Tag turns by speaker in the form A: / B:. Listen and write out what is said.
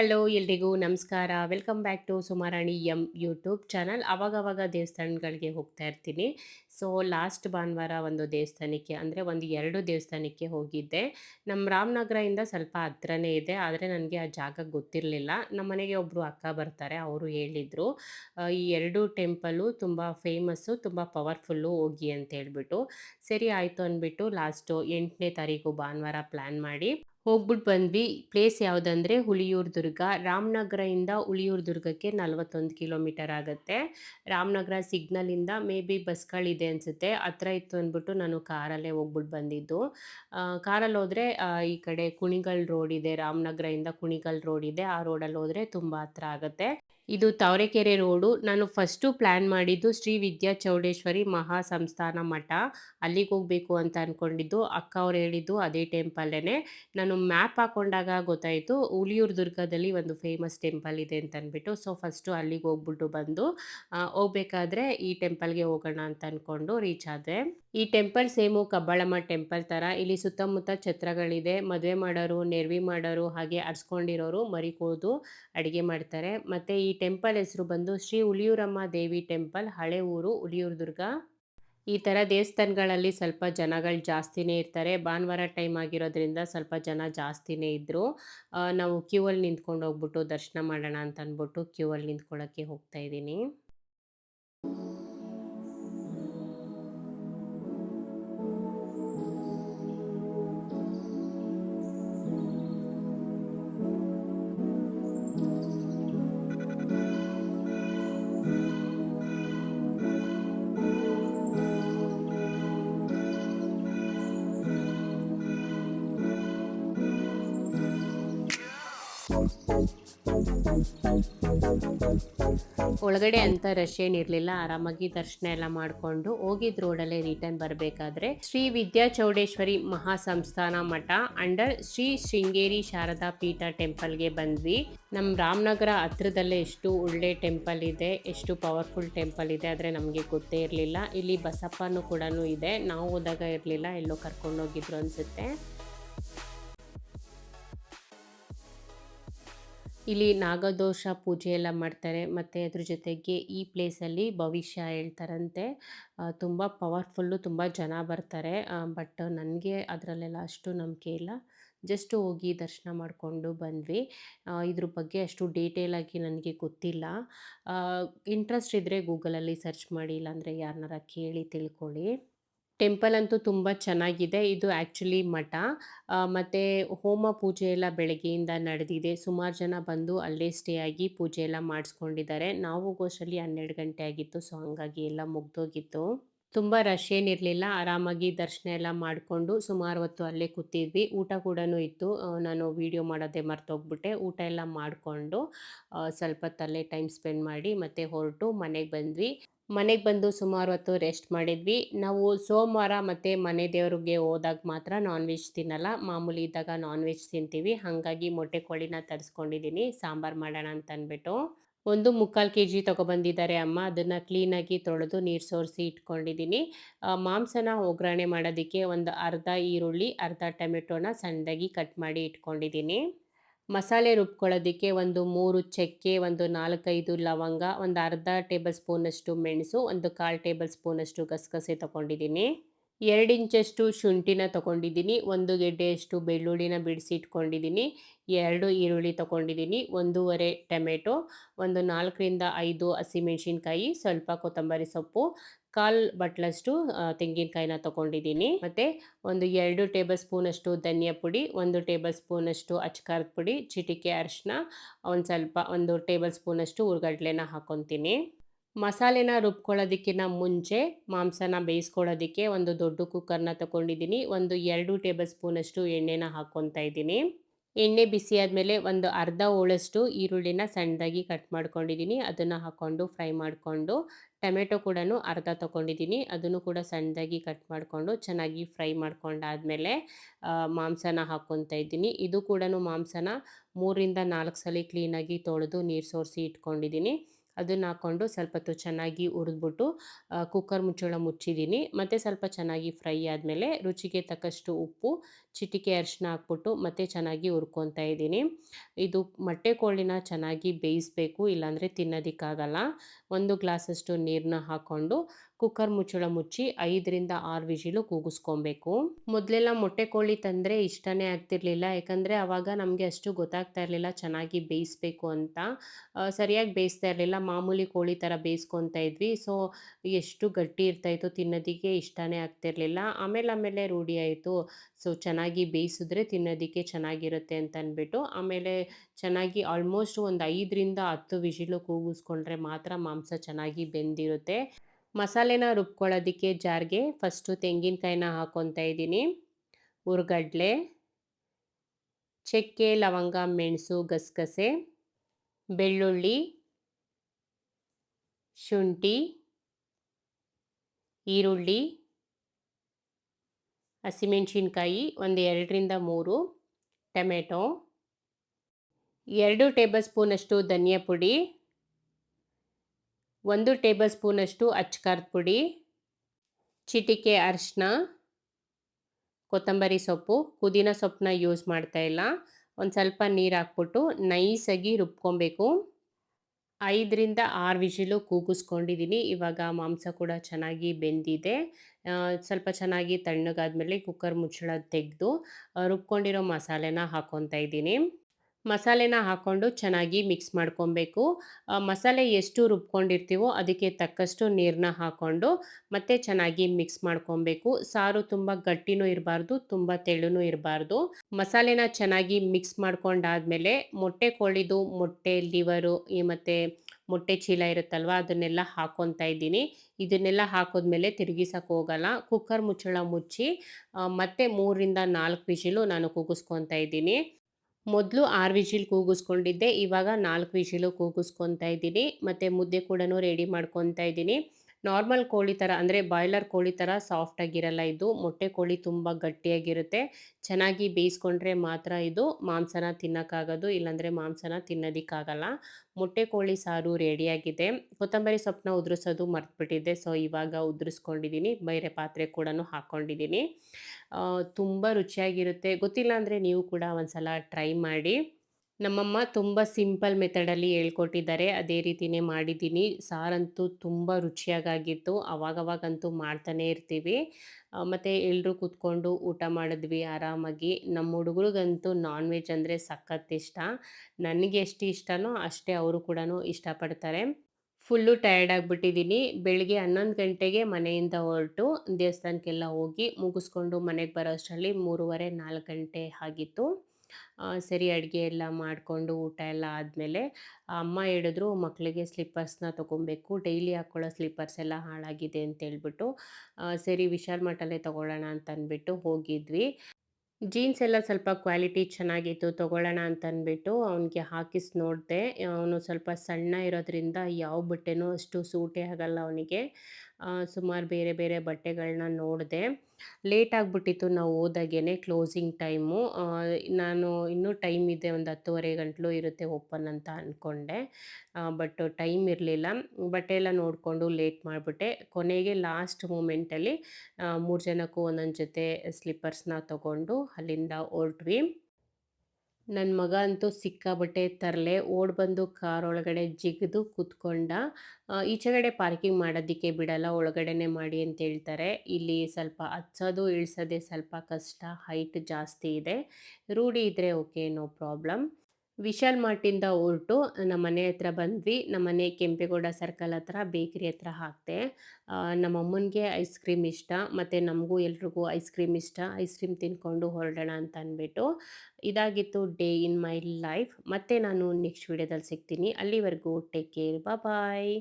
A: Hello ಎಲ್ರಿಗೂ ನಮಸ್ಕಾರ. Welcome back to Sumarani M YouTube channel ಅವಾಗವಾಗ ದೇವಸ್ಥಾನಗಳಿಗೆ ಹೋಗ್ತಾ ಇರ್ತೀನಿ. ಸೊ ಲಾಸ್ಟ್ ಭಾನುವಾರ ಒಂದು ದೇವಸ್ಥಾನಕ್ಕೆ, ಅಂದರೆ ಒಂದು ಎರಡು ದೇವಸ್ಥಾನಕ್ಕೆ ಹೋಗಿದ್ದೆ. ನಮ್ಮ ರಾಮನಗರದಿಂದ ಸ್ವಲ್ಪ ಹತ್ರನೇ ಇದೆ, ಆದರೆ ನನಗೆ ಆ ಜಾಗ ಗೊತ್ತಿರಲಿಲ್ಲ. ನಮ್ಮ ಮನೆಗೆ ಒಬ್ಬರು ಅಕ್ಕ ಬರ್ತಾರೆ, ಅವರು ಹೇಳಿದರು. ಈ ಎರಡು ಟೆಂಪಲು ತುಂಬ ಫೇಮಸ್ಸು ತುಂಬ ಪವರ್ಫುಲ್ಲು ಹೋಗಿ ಅಂತ ಹೇಳ್ಬಿಟ್ಟು. ಸರಿ, ಆಯಿತು ಅಂದ್ಬಿಟ್ಟು ಲಾಸ್ಟು ಎಂಟನೇ ತಾರೀಕು ಭಾನುವಾರ ಪ್ಲ್ಯಾನ್ ಮಾಡಿ. ಹೋಗ್ಬಿಟ್ಟು ಬಂದ್ವಿ. ಪ್ಲೇಸ್ ಯಾವುದಂದ್ರೆ ಹುಲಿಯೂರು ದುರ್ಗ. ರಾಮನಗರದಿಂದ ಹುಲಿಯೂರು ದುರ್ಗಕ್ಕೆ ನಲವತ್ತೊಂದು ಕಿಲೋಮೀಟರ್ ಆಗುತ್ತೆ. ರಾಮನಗರ ಸಿಗ್ನಲಿಂದ ಮೇ ಬಿ ಬಸ್ಗಳಿದೆ ಅನಿಸುತ್ತೆ. ಹತ್ರ ಇತ್ತು ಅಂದ್ಬಿಟ್ಟು ನಾನು ಕಾರಲ್ಲೇ ಹೋಗ್ಬಿಟ್ಟು ಬಂದಿದ್ದು. ಕಾರಲ್ಲಿ ಹೋದರೆ ಈ ಕಡೆ ಕುಣಿಗಲ್ ರೋಡ್ ಇದೆ. ರಾಮನಗರದಿಂದ ಕುಣಿಗಲ್ ರೋಡ್ ಇದೆ. ಆ ರೋಡಲ್ಲಿ ಹೋದರೆ ತುಂಬ ಹತ್ರ ಆಗುತ್ತೆ. ಇದು ತಾವರೆಕೆರೆ ರೋಡು ನಾನು ಫಸ್ಟು ಪ್ಲ್ಯಾನ್ ಮಾಡಿದ್ದು ಶ್ರೀ ವಿದ್ಯಾ ಚೌಡೇಶ್ವರಿ ಮಹಾ ಸಂಸ್ಥಾನ ಮಠ. ಅಲ್ಲಿಗೆ ಹೋಗಬೇಕು ಅಂತ ಅಂದ್ಕೊಂಡಿದ್ದು ಅಕ್ಕ ಅವ್ರು ಹೇಳಿದ್ದು ಅದೇ ಟೆಂಪಲ್ಲೇ ನಾನು ಮ್ಯಾಪ್ ಹಾಕೊಂಡಾಗ ಗೊತ್ತಾಯಿತು, ಹುಲಿಯೂರು ದುರ್ಗದಲ್ಲಿ ಒಂದು ಫೇಮಸ್ ಟೆಂಪಲ್ ಇದೆ ಅಂತ ಅಂದ್ಬಿಟ್ಟು ಸೊ ಫಸ್ಟು ಅಲ್ಲಿಗೆ ಹೋಗ್ಬಿಟ್ಟು ಬಂದು ಹೋಗ್ಬೇಕಾದ್ರೆ ಈ ಟೆಂಪಲ್ಗೆ ಹೋಗೋಣ ಅಂತ ಅಂದ್ಕೊಂಡು ರೀಚ್ ಆದೆ. ಈ ಟೆಂಪಲ್ ಸೇಮು ಕಬ್ಬಾಳಮ್ಮ ಟೆಂಪಲ್ ಥರ ಇಲ್ಲಿ ಸುತ್ತಮುತ್ತ ಛತ್ರಗಳಿದೆ. ಮದುವೆ ಮಾಡೋರು, ನೆರವಿ ಮಾಡೋರು, ಹಾಗೆ ಅರ್ಸ್ಕೊಂಡಿರೋರು ಮರಿಕೋದು ಅಡುಗೆ ಮಾಡ್ತಾರೆ. ಮತ್ತು ಈ ಟೆಂಪಲ್ ಹೆಸರು ಬಂದು ಶ್ರೀ ಹುಲಿಯೂರಮ್ಮ ದೇವಿ ಟೆಂಪಲ್, ಹಳೆ ಊರು ಹುಲಿಯೂರು ದುರ್ಗ ಈ ಥರ ದೇವಸ್ಥಾನಗಳಲ್ಲಿ ಸ್ವಲ್ಪ ಜನಗಳು ಜಾಸ್ತಿನೇ ಇರ್ತಾರೆ. ಭಾನುವಾರ ಟೈಮ್ ಆಗಿರೋದ್ರಿಂದ ಸ್ವಲ್ಪ ಜನ ಜಾಸ್ತಿನೇ ಇದ್ದರು ನಾವು ಕ್ಯೂ ಅಲ್ಲಿ ನಿಂತ್ಕೊಂಡು ಹೋಗ್ಬಿಟ್ಟು ದರ್ಶನ ಮಾಡೋಣ ಅಂತ ಅಂದ್ಬಿಟ್ಟು ಕ್ಯೂ ಅಲ್ಲಿ ನಿಂತ್ಕೊಳ್ಳೋಕ್ಕೆ ಹೋಗ್ತಾ ಇದ್ದೀನಿ. ಒಳಗಡೆ ಅಂತ ರಶ್ ಏನಿರಲಿಲ್ಲ ಆರಾಮಾಗಿ ದರ್ಶನ ಎಲ್ಲ ಮಾಡಿಕೊಂಡು ಹೋಗಿದ್ ರೋಡಲ್ಲೇ ರಿಟರ್ನ್ ಬರಬೇಕಾದ್ರೆ ಶ್ರೀ ವಿದ್ಯಾ ಚೌಡೇಶ್ವರಿ ಮಹಾ ಸಂಸ್ಥಾನ ಮಠ ಅಂಡರ್ ಶ್ರೀ ಶೃಂಗೇರಿ ಶಾರದಾ ಪೀಠ ಟೆಂಪಲ್ಗೆ ಬಂದ್ವಿ. ನಮ್ಮ ರಾಮನಗರ ಹತ್ರದಲ್ಲೇ ಎಷ್ಟು ಒಳ್ಳೆ ಟೆಂಪಲ್ ಇದೆ, ಎಷ್ಟು ಪವರ್ಫುಲ್ ಟೆಂಪಲ್ ಇದೆ ಆದರೆ ನಮಗೆ ಗೊತ್ತೇ ಇರಲಿಲ್ಲ. ಇಲ್ಲಿ ಬಸಪ್ಪನೂ ಕೂಡ ಇದೆ. ನಾವು ಹೋದಾಗ ಇರಲಿಲ್ಲ, ಎಲ್ಲೋ ಕರ್ಕೊಂಡೋಗಿದ್ರು ಅನಿಸುತ್ತೆ. ಇಲ್ಲಿ ನಾಗದೋಷ ಪೂಜೆ ಎಲ್ಲ ಮಾಡ್ತಾರೆ, ಮತ್ತು ಅದ್ರ ಜೊತೆಗೆ ಈ ಪ್ಲೇಸಲ್ಲಿ ಭವಿಷ್ಯ ಹೇಳ್ತಾರಂತೆ. ತುಂಬ ಪವರ್ಫುಲ್ಲು, ತುಂಬ ಜನ ಬರ್ತಾರೆ. ಬಟ್ ನನಗೆ ಅದರಲ್ಲೆಲ್ಲ ಅಷ್ಟು ನಂಬಿಕೆ ಇಲ್ಲ. ಜಸ್ಟ್ ಹೋಗಿ ದರ್ಶನ ಮಾಡಿಕೊಂಡು ಬಂದ್ವಿ. ಇದ್ರ ಬಗ್ಗೆ ಅಷ್ಟು ಡೀಟೇಲಾಗಿ ನನಗೆ ಗೊತ್ತಿಲ್ಲ. ಇಂಟ್ರೆಸ್ಟ್ ಇದ್ದರೆ ಗೂಗಲಲ್ಲಿ ಸರ್ಚ್ ಮಾಡಿ, ಇಲ್ಲಾಂದರೆ ಯಾರನ್ನಾರ ಕೇಳಿ ತಿಳ್ಕೊಳ್ಳಿ. ಟೆಂಪಲ್ ಅಂತೂ ತುಂಬ ಚೆನ್ನಾಗಿದೆ. ಇದು ಆ್ಯಕ್ಚುಲಿ ಮಠ. ಮತ್ತು ಹೋಮ ಪೂಜೆ ಎಲ್ಲ ಬೆಳಗ್ಗೆಯಿಂದ ನಡೆದಿದೆ. ಸುಮಾರು ಜನ ಬಂದು ಅಲ್ಲೇ ಸ್ಟೇ ಆಗಿ ಪೂಜೆ ಎಲ್ಲ ಮಾಡಿಸ್ಕೊಂಡಿದ್ದಾರೆ. ನಾವು ಹೋಗೋಷ್ಟರಲ್ಲಿ ಹನ್ನೆರಡು ಗಂಟೆ ಆಗಿತ್ತು, ಸೊ ಹಂಗಾಗಿ ಎಲ್ಲ ಮುಗ್ದೋಗಿತ್ತು. ತುಂಬ ರಶ್ ಏನಿರಲಿಲ್ಲ ಆರಾಮಾಗಿ ದರ್ಶನ ಎಲ್ಲ ಮಾಡಿಕೊಂಡು ಸುಮಾರು ಹೊತ್ತು ಅಲ್ಲೇ ಕೂತಿದ್ವಿ. ಊಟ ಕೂಡ ಇತ್ತು. ನಾನು ವೀಡಿಯೋ ಮಾಡೋದೇ ಮರ್ತೋಗ್ಬಿಟ್ಟೆ. ಊಟ ಎಲ್ಲ ಮಾಡಿಕೊಂಡು ಸ್ವಲ್ಪ ತಲೆ ಟೈಮ್ ಸ್ಪೆಂಡ್ ಮಾಡಿ ಮತ್ತೆ ಹೊರಟು ಮನೆಗೆ ಬಂದ್ವಿ. ಮನೆಗೆ ಬಂದು ಸುಮಾರು ಹೊತ್ತು ರೆಸ್ಟ್ ಮಾಡಿದ್ವಿ. ನಾವು ಸೋಮವಾರ ಮತ್ತು ಮನೆ ದೇವ್ರಿಗೆ ಹೋದಾಗ ಮಾತ್ರ ನಾನ್ ವೆಜ್ ತಿನ್ನಲ್ಲ. ಮಾಮೂಲಿ ಇದ್ದಾಗ ನಾನ್ ವೆಜ್ ತಿಂತೀವಿ. ಹಾಗಾಗಿ ಮೊಟ್ಟೆ ಕೋಳಿನ ತರಿಸ್ಕೊಂಡಿದ್ದೀನಿ ಸಾಂಬಾರು ಮಾಡೋಣ ಅಂತ ಅಂದ್ಬಿಟ್ಟು ಒಂದು ಮುಕ್ಕಾಲು ಕೆ ಜಿ ತೊಗೊಬಂದಿದ್ದಾರೆ ಅಮ್ಮ. ಅದನ್ನು ಕ್ಲೀನಾಗಿ ತೊಳೆದು ನೀರು ಸೋರಿಸಿ ಇಟ್ಕೊಂಡಿದ್ದೀನಿ ಮಾಂಸನ ಒಗ್ಗರಣೆ ಮಾಡೋದಕ್ಕೆ ಒಂದು ಅರ್ಧ ಈರುಳ್ಳಿ, ಅರ್ಧ ಟೊಮೆಟೊನ ಸಣ್ಣದಾಗಿ ಕಟ್ ಮಾಡಿ ಇಟ್ಕೊಂಡಿದ್ದೀನಿ ಮಸಾಲೆ ರುಬ್ಕೊಳ್ಳೋದಕ್ಕೆ ಒಂದು ಮೂರು ಚಕ್ಕೆ, ಒಂದು ನಾಲ್ಕೈದು ಲವಂಗ, ಒಂದು ಅರ್ಧ ಟೇಬಲ್ ಸ್ಪೂನಷ್ಟು ಮೆಣಸು, ಒಂದು ಕಾಲು ಟೇಬಲ್ ಸ್ಪೂನಷ್ಟು ಗಸಗಸೆ ತೊಗೊಂಡಿದ್ದೀನಿ. ಎರಡು ಇಂಚಷ್ಟು ಶುಂಠಿನ ತೊಗೊಂಡಿದ್ದೀನಿ, ಒಂದು ಗೆಡ್ಡೆಯಷ್ಟು ಬೆಳ್ಳುಳ್ಳಿನ ಬಿಡಿಸಿ ಇಟ್ಕೊಂಡಿದ್ದೀನಿ ಎರಡು ಈರುಳ್ಳಿ ತೊಗೊಂಡಿದ್ದೀನಿ, ಒಂದೂವರೆ ಟೊಮೆಟೊ, ಒಂದು ನಾಲ್ಕರಿಂದ ಐದು ಹಸಿಮೆಣ್ಸಿನ್ಕಾಯಿ, ಸ್ವಲ್ಪ ಕೊತ್ತಂಬರಿ ಸೊಪ್ಪು ಕಾಲು ಬಟ್ಲಷ್ಟು ತೆಂಗಿನಕಾಯಿನ ತಗೊಂಡಿದ್ದೀನಿ. ಮತ್ತು ಒಂದು ಎರಡು ಟೇಬಲ್ ಸ್ಪೂನಷ್ಟು ಧನಿಯಾ ಪುಡಿ, ಒಂದು ಟೇಬಲ್ ಸ್ಪೂನಷ್ಟು ಅಚ್ಕಾರದ ಪುಡಿ, ಚಿಟಿಕೆ ಅರಿಶಿನ, ಒಂದು ಸ್ವಲ್ಪ ಒಂದು ಟೇಬಲ್ ಸ್ಪೂನಷ್ಟು ಉರ್ಗಡ್ಲೆನ ಹಾಕ್ಕೊತೀನಿ ಮಸಾಲೆನ ರುಬ್ಕೊಳ್ಳೋದಕ್ಕಿಂತ ಮುಂಚೆ ಮಾಂಸನ ಬೇಯಿಸ್ಕೊಳ್ಳೋದಕ್ಕೆ ಒಂದು ದೊಡ್ಡ ಕುಕ್ಕರ್ನ ತಗೊಂಡಿದ್ದೀನಿ. ಒಂದು ಎರಡು ಟೇಬಲ್ ಸ್ಪೂನಷ್ಟು ಎಣ್ಣೆನ ಹಾಕ್ಕೊತಾ ಇದ್ದೀನಿ. ಎಣ್ಣೆ ಬಿಸಿ ಆದಮೇಲೆ ಒಂದು ಅರ್ಧ ಹೋಳಷ್ಟು ಈರುಳ್ಳಿನ ಸಣ್ಣದಾಗಿ ಕಟ್ ಮಾಡ್ಕೊಂಡಿದ್ದೀನಿ. ಅದನ್ನು ಹಾಕ್ಕೊಂಡು ಫ್ರೈ ಮಾಡಿಕೊಂಡು ಟೊಮೆಟೊ ಕೂಡ ಅರ್ಧ ತೊಗೊಂಡಿದ್ದೀನಿ. ಅದನ್ನು ಕೂಡ ಸಣ್ಣದಾಗಿ ಕಟ್ ಮಾಡಿಕೊಂಡು ಚೆನ್ನಾಗಿ ಫ್ರೈ ಮಾಡ್ಕೊಂಡಾದಮೇಲೆ ಮಾಂಸನ ಹಾಕ್ಕೊತಾ ಇದ್ದೀನಿ. ಇದು ಕೂಡ ಮಾಂಸನ ಮೂರಿಂದ ನಾಲ್ಕು ಸಲ ಕ್ಲೀನಾಗಿ ತೊಳೆದು ನೀರು ಸೋರಿಸಿ ಇಟ್ಕೊಂಡಿದ್ದೀನಿ. ಅದನ್ನ ಹಾಕ್ಕೊಂಡು ಸ್ವಲ್ಪ ಹೊತ್ತು ಚೆನ್ನಾಗಿ ಹುರಿದ್ಬಿಟ್ಟು ಕುಕ್ಕರ್ ಮುಚ್ಚಳ ಮುಚ್ಚಿದ್ದೀನಿ. ಮತ್ತು ಸ್ವಲ್ಪ ಚೆನ್ನಾಗಿ ಫ್ರೈ ಆದಮೇಲೆ ರುಚಿಗೆ ತಕ್ಕಷ್ಟು ಉಪ್ಪು, ಚಿಟಿಕೆ ಅರಿಶಿನ ಹಾಕ್ಬಿಟ್ಟು ಮತ್ತೆ ಚೆನ್ನಾಗಿ ಹುರ್ಕೊತಾ ಇದ್ದೀನಿ. ಇದು ಮೊಟ್ಟೆ ಕೋಳಿನ ಚೆನ್ನಾಗಿ ಬೇಯಿಸಬೇಕು, ಇಲ್ಲಾಂದರೆ ತಿನ್ನೋದಕ್ಕಾಗಲ್ಲ. ಒಂದು ಗ್ಲಾಸಷ್ಟು ನೀರನ್ನ ಹಾಕ್ಕೊಂಡು ಕುಕ್ಕರ್ ಮುಚ್ಚಳ ಮುಚ್ಚಿ ಐದರಿಂದ ಆರು ವಿಜಿಲು ಕೂಗಿಸ್ಕೊಬೇಕು. ಮೊದಲೆಲ್ಲ ಮೊಟ್ಟೆ ಕೋಳಿ ತಂದರೆ ಇಷ್ಟನೇ ಆಗ್ತಿರ್ಲಿಲ್ಲ. ಯಾಕಂದರೆ ಆವಾಗ ನಮಗೆ ಅಷ್ಟು ಗೊತ್ತಾಗ್ತಾ ಇರಲಿಲ್ಲ ಚೆನ್ನಾಗಿ ಬೇಯಿಸ್ಬೇಕು ಅಂತ. ಸರಿಯಾಗಿ ಬೇಯಿಸ್ತಾ ಇರಲಿಲ್ಲ. ಮಾಮೂಲಿ ಕೋಳಿ ಥರ ಬೇಯಿಸ್ಕೊತಾ ಇದ್ವಿ. ಸೊ, ಎಷ್ಟು ಗಟ್ಟಿ ಇರ್ತಾಯಿತ್ತು ತಿನ್ನೋದಕ್ಕೆ ಇಷ್ಟನೇ ಆಗ್ತಿರ್ಲಿಲ್ಲ. ಆಮೇಲೆ ಆಮೇಲೆ ರೂಢಿ ಆಯಿತು. ಸೊ, ಚೆನ್ನಾಗಿ ಬೇಯಿಸಿದ್ರೆ ತಿನ್ನೋದಕ್ಕೆ ಚೆನ್ನಾಗಿರುತ್ತೆ ಅಂತ ಅಂದ್ಬಿಟ್ಟು ಆಮೇಲೆ ಚೆನ್ನಾಗಿ ಆಲ್ಮೋಸ್ಟ್ ಒಂದು ಐದರಿಂದ ಹತ್ತು ವಿಜಿಲು ಕೂಗಿಸ್ಕೊಂಡ್ರೆ ಮಾತ್ರ ಮಾಂಸ ಚೆನ್ನಾಗಿ ಬೆಂದಿರುತ್ತೆ. ಮಸಾಲೆನ ರುಬ್ಕೊಳ್ಳೋದಕ್ಕೆ ಜಾರ್ಗೆ ಫಸ್ಟು ತೆಂಗಿನಕಾಯಿನ ಹಾಕ್ಕೊತಾ ಇದ್ದೀನಿ. ಉರ್ಗಡ್ಲೆ, ಚಕ್ಕೆ, ಲವಂಗ, ಮೆಣಸು, ಗಸಗಸೆ, ಬೆಳ್ಳುಳ್ಳಿ, ಶುಂಠಿ, ಈರುಳ್ಳಿ, ಹಸಿಮೆಣ್ಸಿನ್ಕಾಯಿ ಒಂದು ಎರಡರಿಂದ ಮೂರು, ಟೊಮೆಟೊ, ಎರಡು ಟೇಬಲ್ ಸ್ಪೂನಷ್ಟು ಧನಿಯಾ ಪುಡಿ ಒಂದು ಟೇಬಲ್ ಸ್ಪೂನಷ್ಟು ಅಚ್ಕಾರದ ಪುಡಿ, ಚಿಟಿಕೆ ಅರಿಶಿನ, ಕೊತ್ತಂಬರಿ ಸೊಪ್ಪು, ಪುದೀನ ಸೊಪ್ಪನ್ನ ಯೂಸ್ ಮಾಡ್ತಾ ಇಲ್ಲ. ಒಂದು ಸ್ವಲ್ಪ ನೀರು ಹಾಕ್ಬಿಟ್ಟು ನೈಸಾಗಿ ರುಬ್ಕೊಬೇಕು. ಐದರಿಂದ ಆರು ವಿಷಿಲು ಕೂಗಿಸ್ಕೊಂಡಿದ್ದೀನಿ ಇವಾಗ ಮಾಂಸ ಕೂಡ ಚೆನ್ನಾಗಿ ಬೆಂದಿದೆ. ಸ್ವಲ್ಪ ಚೆನ್ನಾಗಿ ತಣ್ಣಗಾದ್ಮೇಲೆ ಕುಕ್ಕರ್ ಮುಚ್ಚಳ ತೆಗೆದು ರುಬ್ಕೊಂಡಿರೋ ಮಸಾಲೆನ ಹಾಕ್ಕೊತಾ ಇದ್ದೀನಿ ಮಸಾಲೆನ ಹಾಕ್ಕೊಂಡು ಚೆನ್ನಾಗಿ ಮಿಕ್ಸ್ ಮಾಡ್ಕೊಬೇಕು. ಮಸಾಲೆ ಎಷ್ಟು ರುಬ್ಕೊಂಡಿರ್ತೀವೋ ಅದಕ್ಕೆ ತಕ್ಕಷ್ಟು ನೀರನ್ನ ಹಾಕ್ಕೊಂಡು ಮತ್ತೆ ಚೆನ್ನಾಗಿ ಮಿಕ್ಸ್ ಮಾಡ್ಕೊಬೇಕು. ಸಾರು ತುಂಬ ಗಟ್ಟಿನೂ ಇರಬಾರ್ದು, ತುಂಬ ತೆಳುನೂ ಇರಬಾರ್ದು. ಮಸಾಲೆನ ಚೆನ್ನಾಗಿ ಮಿಕ್ಸ್ ಮಾಡ್ಕೊಂಡಾದ್ಮೇಲೆ ಮೊಟ್ಟೆ ಕೋಳಿದು ಮೊಟ್ಟೆ ಲಿವರು ಮತ್ತು ಮೊಟ್ಟೆ ಚೀಲ ಇರುತ್ತಲ್ವ, ಅದನ್ನೆಲ್ಲ ಹಾಕ್ಕೊತಾ ಇದ್ದೀನಿ. ಇದನ್ನೆಲ್ಲ ಹಾಕೋದ್ಮೇಲೆ ತಿರುಗಿಸೋಕೆ ಹೋಗಲ್ಲ. ಕುಕ್ಕರ್ ಮುಚ್ಚಳ ಮುಚ್ಚಿ ಮತ್ತೆ ಮೂರರಿಂದ ನಾಲ್ಕು ವಿಷಿಲು ನಾನು ಕೂಗಿಸ್ಕೊತಾ ಇದ್ದೀನಿ. ಮೊದಲು ಆರು ವಿಜಿಲ್ ಕೂಗಿಸ್ಕೊಂಡಿದ್ದೆ, ಇವಾಗ ನಾಲ್ಕು ವಿಜಿಲು ಕೂಗಿಸ್ಕೊತಾ ಇದ್ದೀನಿ, ಮತ್ತು ಮುದ್ದೆ ಕೂಡ ರೆಡಿ ಮಾಡ್ಕೊತಾ ಇದ್ದೀನಿ. ನಾರ್ಮಲ್ ಕೋಳಿ ಥರ ಅಂದರೆ ಬಾಯ್ಲರ್ ಕೋಳಿ ಥರ ಸಾಫ್ಟಾಗಿರಲ್ಲ ಇದು, ಮೊಟ್ಟೆ ಕೋಳಿ ತುಂಬ ಗಟ್ಟಿಯಾಗಿರುತ್ತೆ, ಚೆನ್ನಾಗಿ ಬೇಯಿಸ್ಕೊಂಡ್ರೆ ಮಾತ್ರ ಇದು, ಮಾಂಸನ ತಿನ್ನೋಕ್ಕಾಗೋದು, ಇಲ್ಲಾಂದರೆ ಮಾಂಸನ ತಿನ್ನೋದಕ್ಕಾಗಲ್ಲ. ಮೊಟ್ಟೆ ಕೋಳಿ ಸಾರು ರೆಡಿಯಾಗಿದೆ ಕೊತ್ತಂಬರಿ ಸೊಪ್ಪನ್ನ ಉದುರಿಸೋದು ಮರ್ತುಬಿಟ್ಟಿದ್ದೆ, ಸೊ ಇವಾಗ ಉದುರಿಸ್ಕೊಂಡಿದ್ದೀನಿ, ಬೇರೆ ಪಾತ್ರೆ ಕೂಡ ಹಾಕ್ಕೊಂಡಿದ್ದೀನಿ ತುಂಬ ರುಚಿಯಾಗಿರುತ್ತೆ. ಗೊತ್ತಿಲ್ಲ ಅಂದರೆ ನೀವು ಕೂಡ ಒಂದು ಸಲ ಟ್ರೈ ಮಾಡಿ. ನಮ್ಮಮ್ಮ ತುಂಬ ಸಿಂಪಲ್ ಮೆಥಡಲ್ಲಿ ಹೇಳ್ಕೊಟ್ಟಿದ್ದಾರೆ. ಅದೇ ರೀತಿಯೇ ಮಾಡಿದ್ದೀನಿ. ಸಾರಂತೂ ತುಂಬ ರುಚಿಯಾಗಾಗಿತ್ತು. ಅವಾಗವಾಗಂತೂ ಮಾಡ್ತಾನೆ ಇರ್ತೀವಿ. ಮತ್ತು ಎಲ್ಲರೂ ಕೂತ್ಕೊಂಡು ಊಟ ಮಾಡಿದ್ವಿ ಆರಾಮಾಗಿ. ನಮ್ಮ ಹುಡುಗರಿಗಂತೂ ನಾನ್ ವೆಜ್ ಅಂದರೆ ಸಖತ್ ಇಷ್ಟ. ನನಗೆ ಎಷ್ಟು ಇಷ್ಟನೋ ಅಷ್ಟೇ ಅವರು ಕೂಡ ಇಷ್ಟಪಡ್ತಾರೆ. ಫುಲ್ಲು ಟಯರ್ಡ್ ಆಗಿಬಿಟ್ಟಿದ್ದೀನಿ. ಬೆಳಿಗ್ಗೆ ಹನ್ನೊಂದು ಗಂಟೆಗೆ ಮನೆಯಿಂದ ಹೊರಟು, ದೇವಸ್ಥಾನಕ್ಕೆಲ್ಲ ಹೋಗಿ ಮುಗಿಸ್ಕೊಂಡು ಮನೆಗೆ ಬರೋ ಅಷ್ಟರಲ್ಲಿ ಮೂರುವರೆ ನಾಲ್ಕು ಗಂಟೆ ಆಗಿತ್ತು. ಸರಿ ಅಡುಗೆ ಎಲ್ಲ ಮಾಡಿಕೊಂಡು ಊಟ ಎಲ್ಲ ಆದಮೇಲೆ ಅಮ್ಮ ಹೇಳಿದ್ರು ಮಕ್ಕಳಿಗೆ ಸ್ಲಿಪ್ಪರ್ಸ್ನ ತೊಗೊಬೇಕು, ಡೈಲಿ ಹಾಕ್ಕೊಳ್ಳೋ ಸ್ಲಿಪ್ಪರ್ಸ್ ಎಲ್ಲ ಹಾಳಾಗಿದೆ ಅಂತೇಳ್ಬಿಟ್ಟು ಸರಿ ವಿಶಾಲ್ ಮಠಲ್ಲೇ ತೊಗೊಳ್ಳೋಣ ಅಂತ ಅಂದ್ಬಿಟ್ಟು ಹೋಗಿದ್ವಿ. ಜೀನ್ಸ್ ಎಲ್ಲ ಸ್ವಲ್ಪ ಕ್ವಾಲಿಟಿ ಚೆನ್ನಾಗಿತ್ತು, ತೊಗೊಳ್ಳೋಣ ಅಂತ ಅಂದ್ಬಿಟ್ಟು ಅವನಿಗೆ ಹಾಕಿಸಿ ನೋಡಿದೆ. ಅವನು ಸ್ವಲ್ಪ ಸಣ್ಣ ಇರೋದ್ರಿಂದ ಯಾವ ಬಟ್ಟೆನೂ ಅಷ್ಟು ಸೂಟೇ ಆಗಲ್ಲ ಅವನಿಗೆ. ಸುಮಾರು ಬೇರೆ ಬೇರೆ ಬಟ್ಟೆಗಳನ್ನ ನೋಡಿದೆ. ಲೇಟ್ ಆಗಿಬಿಟ್ಟಿತ್ತು ನಾವು ಹೋದಾಗೇನೆ ಕ್ಲೋಸಿಂಗ್ ಟೈಮು ನಾನು ಇನ್ನೂ ಟೈಮ್ ಇದೆ ಒಂದು ಹತ್ತುವರೆ ಗಂಟಲು ಇರುತ್ತೆ ಓಪನ್ ಅಂತ ಅಂದ್ಕೊಂಡೆ ಬಟ್ ಟೈಮ್ ಇರಲಿಲ್ಲ. ಬಟ್ಟೆ ಎಲ್ಲ ನೋಡಿಕೊಂಡು ಲೇಟ್ ಮಾಡಿಬಿಟ್ಟೆ. ಕೊನೆಗೆ ಲಾಸ್ಟ್ ಮೂಮೆಂಟಲ್ಲಿ ಮೂರು ಜನಕ್ಕೂ ಒಂದೊಂದು ಜೊತೆ ಸ್ಲಿಪ್ಪರ್ಸ್ನ ತಗೊಂಡು ಅಲ್ಲಿಂದ ಹೊರಟ್ವಿ. ನನ್ನ ಮಗ ಅಂತೂ ಸಿಕ್ಕಾಬಟ್ಟೆ ತರಲೆ, ಓಡ್ ಬಂದು ಕಾರ್ ಒಳಗಡೆ ಜಿಗಿದು ಕೂತ್ಕೊಂಡ ಈಚೆಗಡೆ ಪಾರ್ಕಿಂಗ್ ಮಾಡೋದಕ್ಕೆ ಬಿಡಲ್ಲ, ಒಳಗಡೆನೆ ಮಾಡಿ ಅಂತ ಹೇಳ್ತಾರೆ. ಇಲ್ಲಿ ಸ್ವಲ್ಪ ಹಚ್ಚೋದು ಇಳಿಸೋದೇ ಸ್ವಲ್ಪ ಕಷ್ಟ, ಹೈಟ್ ಜಾಸ್ತಿ ಇದೆ. ರೂಢಿ ಇದ್ದರೆ ಓಕೆ, ನೋ ಪ್ರಾಬ್ಲಮ್. ವಿಶಾಲ್ ಮಾರ್ಟಿಂದ ಹೊರಟು ನಮ್ಮ ಮನೆ ಹತ್ರ ಬಂದ್ವಿ. ನಮ್ಮ ಮನೆ ಕೆಂಪೇಗೌಡ ಸರ್ಕಲ್ ಹತ್ರ, ಬೇಕ್ರಿ ಹತ್ರ ಹಾಕ್ತೆ ನಮ್ಮ ಅಮ್ಮನಿಗೆ ಐಸ್ ಕ್ರೀಮ್ ಇಷ್ಟ, ಮತ್ತು ನಮಗೂ ಎಲ್ರಿಗೂ ಐಸ್ ಕ್ರೀಮ್ ಇಷ್ಟ. ಐಸ್ ಕ್ರೀಮ್ ತಿನ್ಕೊಂಡು ಹೊರಡೋಣ ಅಂತ ಅಂದ್ಬಿಟ್ಟು ಇದಾಗಿತ್ತು ಡೇ ಇನ್ ಮೈ ಲೈಫ್. ಮತ್ತೆ ನಾನು ನೆಕ್ಸ್ಟ್ ವಿಡಿಯೋದಲ್ಲಿ ಸಿಗ್ತೀನಿ. ಅಲ್ಲಿವರೆಗೂ ಟೇಕ್ ಕೇರ್. ಬಾಯ್.